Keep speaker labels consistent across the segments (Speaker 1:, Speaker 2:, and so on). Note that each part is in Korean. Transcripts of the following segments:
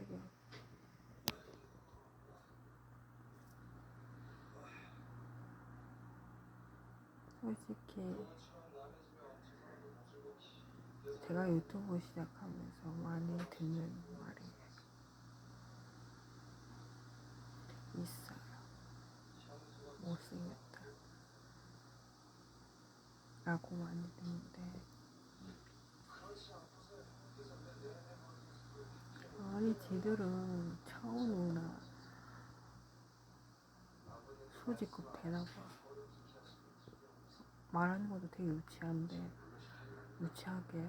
Speaker 1: 지금. 솔직히 제가 유튜브 시작하면서 많이 듣는 말이 있어요. 못생겼다. 라고 많이 듣는데 지들은 차은우나? 소지급 되나봐 말하는 것도 되게 유치한데 유치하게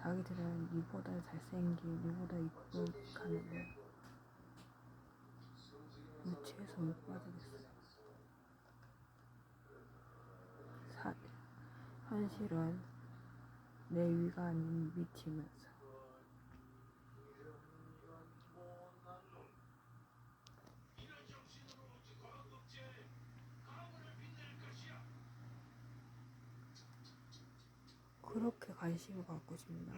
Speaker 1: 자기들은 니보다 잘생긴 니보다 이쁘고 가는데 유치해서 못 빠지겠어요. 사, 현실은 내 위가 아닌 밑이면서 그렇게 관심을 갖고 싶나?